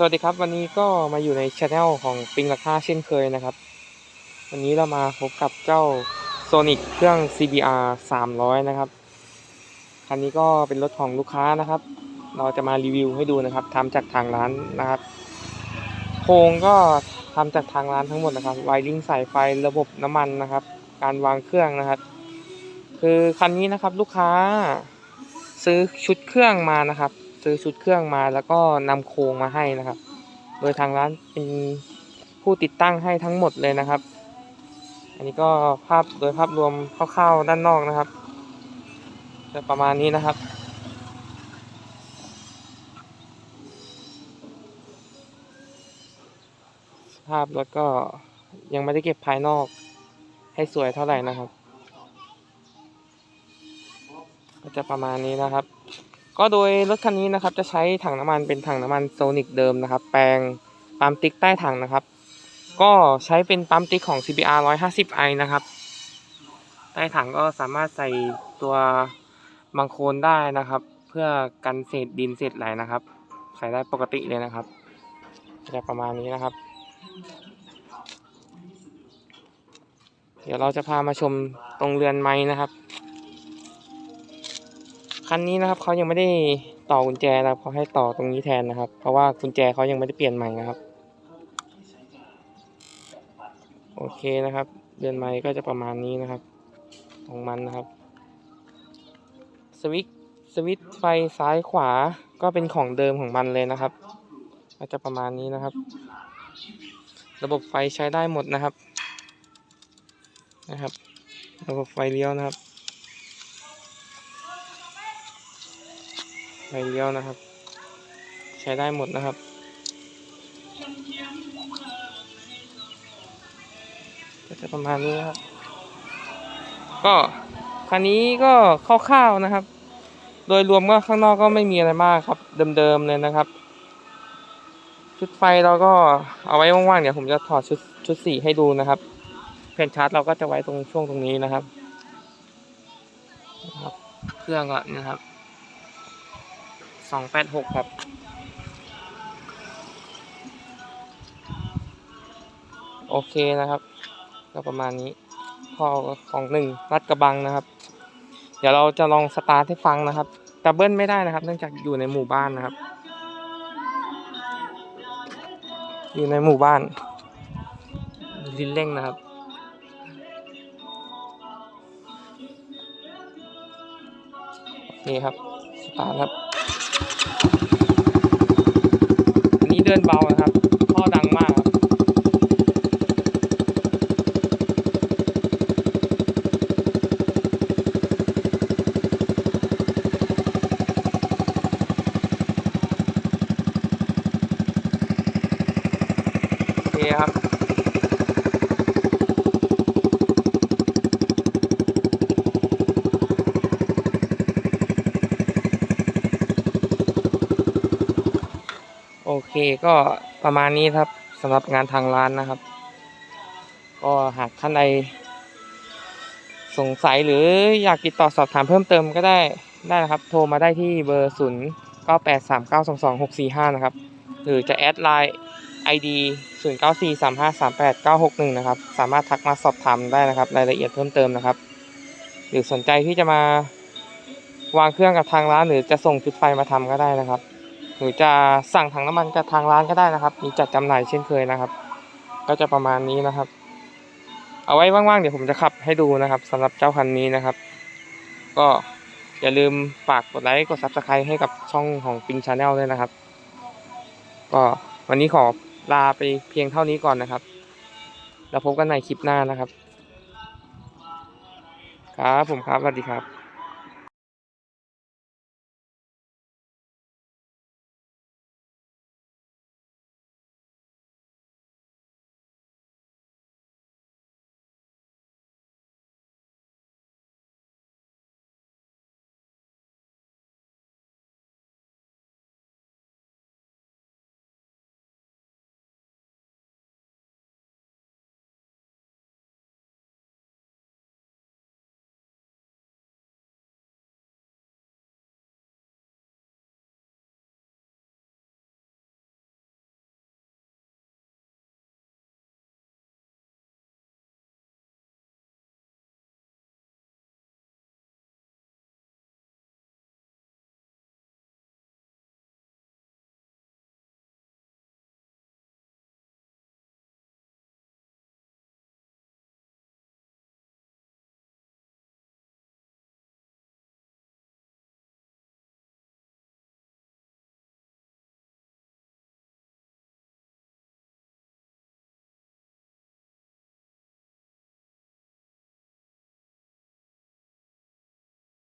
สวัสดีครับ วันนี้ก็มาอยู่ในช anel ของปิงราคาเช่นเคยนะครับ วันนี้เรามาพบกับเจ้า Sonic เครื่อง CBR 300 นะครับ คันนี้ก็เป็นรถของลูกค้านะครับ เราจะมารีวิวให้ดูนะครับทำจากทางร้านนะครับโครงก็ทำจากทางร้านทั้งหมดนะครับไวริงสายไฟระบบน้ำมันนะครับ การวางเครื่องนะครับ คือคันนี้นะครับลูกค้าซื้อชุดเครื่องมานะครับ ซื้อชุดเครื่องมาแล้วก็นำโครงมาให้นะครับ โดยทางร้านเป็นผู้ติดตั้งให้ทั้งหมดเลยนะครับ อันนี้ก็ภาพโดยภาพรวมคร่าวๆด้านนอกนะครับ จะประมาณนี้นะครับภาพรถก็ยังไม่ได้เก็บภายนอกให้สวยเท่าไหร่นะครับ ก็จะประมาณนี้นะครับ ก็โดยรถคันนี้นะครับจะใช้ถังน้ำมันเป็นถังน้ำมันโซนิกเดิมนะครับ แปลงปั๊มติ๊กใต้ถังนะครับ ก็ใช้เป็นปั๊มติ๊กของ CBR 150i นะครับ ใต้ถังก็สามารถใส่ตัวบังโคลนได้นะครับ เพื่อกันเศษดินเศษไหลนะครับ ใส่ได้ปกติเลยนะครับจะประมาณนี้นะครับ เดี๋ยวเราจะพามาชมตรงเรือนไม้นะครับ คันนี้นะครับเขายังไม่ได้ต่อกุญแจนะครับเขาให้ต่อตรงนี้แทนนะครับ เพราะว่ากุญแจเขายังไม่ได้เปลี่ยนใหม่นะครับ โอเคนะครับเรือนไม้ก็จะประมาณนี้นะครับ ของมันนะครับ สวิตสวิตไฟซ้ายขวาก็เป็นของเดิมของมันเลยนะครับก็จะประมาณนี้นะครับ ระบบไฟใช้ได้หมดนะครับนะครับ ระบบไฟเลี้ยวนะครับ ไฟเลี้ยวนะครับ ใช้ได้หมดนะครับ ก็จะประมาณนี้นะครับ ก็คันนี้ก็คร่าวๆนะครับ โดยรวมก็ข้างนอกก็ไม่มีอะไรมากครับ เดิมๆเลยนะครับ ชุดไฟเราก็เอาไว้ว่างๆเดี๋ยวผมจะถอดชุดชุดสีให้ดูนะครับแผ่นชาร์จเราก็จะไว้ตรงช่วงตรงนี้นะครับครับเครื่องก็นะครับ สองแปดหกครับโอเคนะครับ ก็ประมาณนี้ข้อของหนึ่งรัดกระบังนะครับ เดี๋ยวเราจะลองสตาร์ทให้ฟังนะครับแต่เบิ้ลไม่ได้นะครับ เนื่องจากอยู่ในหมู่บ้านนะครับ อยู่ในหมู่บ้านลิ้นเร่งนะครับนี่ครับสตาร์ทครับ อันนี้เดินเบานะครับ ท่อดังมากครับ โอเคครับ โอเคก็ประมาณนี้ครับสำหรับงานทางร้านนะครับ ก็หากท่านใดสงสัยหรืออยากติดต่อสอบถามเพิ่มเติมก็ได้ได้นะครับ โทรมาได้ที่เบอร์0 9 8 3 9 2 2 6 4 5นะครับ หรือจะแอดไลน์ ID 0 9 4 3 5 3 8 9 6 1 นะครับ สามารถทักมาสอบถามได้นะครับ รายละเอียดเพิ่มเติมนะครับ หรือสนใจที่จะมาวางเครื่องกับทางร้าน หรือจะส่งชุดไฟมาทำก็ได้นะครับ หรือจะสั่งถังน้ำมันกับทางร้านก็ได้นะครับ มีจัดจำหน่ายเช่นเคยนะครับ ก็จะประมาณนี้นะครับ เอาไว้ว่างๆเดี๋ยวผมจะขับให้ดูนะครับสำหรับเจ้าคันนี้นะครับ ก็อย่าลืมฝากกดไลค์กด subscribe ให้กับช่องของปิงชาแนลด้วยนะครับ ก็วันนี้ขอลาไปเพียงเท่านี้ก่อนนะครับ แล้วพบกันในคลิปหน้านะครับ ครับผมครับสวัสดีครับ